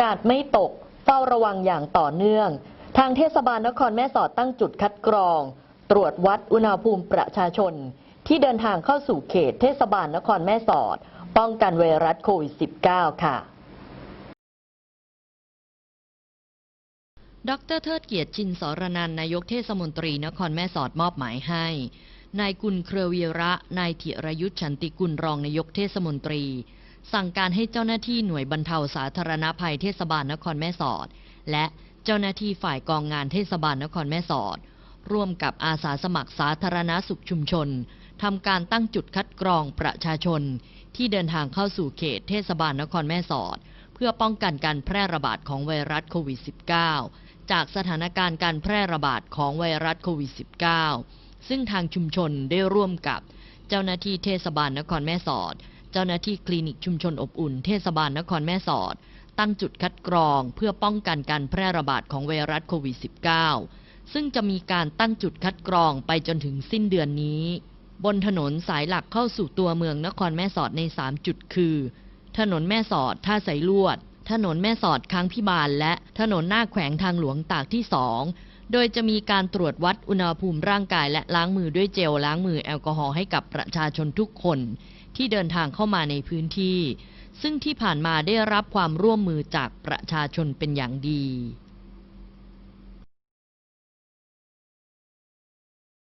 กาดไม่ตก เฝ้าระวังอย่างต่อเนื่อง ทางเทศบาลนครแม่สอดตั้งจุดคัดกรอง ตรวจวัดอุณหภูมิประชาชน ที่เดินทางเข้าสู่เขตเทศบาลนครแม่สอด ป้องกันไวรัสโควิด -19 ค่ะดรเทิดเกียรติชินสรนันนายกเทศมนตรีนครแม่สอดมอบหมายให้ นายกุลเครือวีระ นายธิรยุทธฉันติกุลรองนายกเทศมนตรี สั่งการให้เจ้าหน้าที่หน่วยบรรเทาสาธารณภัยเทศบาลนครแม่สอด และเจ้าหน้าที่ฝ่ายกองงานเทศบาลนครแม่สอด ร่วมกับอาสาสมัครสาธารณสุขชุมชนทำการตั้งจุดคัดกรองประชาชน ที่เดินทางเข้าสู่เขตเทศบาลนครแม่สอด เพื่อป้องกันการแพร่ระบาดของไวรัสโควิด -19 จากสถานการณ์การแพร่ระบาดของไวรัสโควิด -19 ซึ่งทางชุมชนได้ร่วมกับเจ้าหน้าที่เทศบาลนครแม่สอด เจ้าหน้าที่คลินิกชุมชนอบอุ่นเทศบาลนครแม่สอด ตั้งจุดคัดกรองเพื่อป้องกันการแพร่ระบาดของไวรัสโควิด -19 ซึ่งจะมีการตั้งจุดคัดกรองไปจนถึงสิ้นเดือนนี้ บนถนนสายหลักเข้าสู่ตัวเมืองนครแม่สอดใน 3 จุดคือ ถนนแม่สอดท่าสายลวด ถนนแม่สอดค้างพิบาล และถนนหน้าแขวงทางหลวงตากที่2โดยจะมีการตรวจวัดอุณหภูมิร่างกายและล้างมือด้วยเจลล้างมือแอลกอฮอล์ให้กับประชาชนทุกคน ที่เดินทางเข้ามาในพื้นที่ ซึ่งที่ผ่านมาได้รับความร่วมมือจากประชาชนเป็นอย่างดี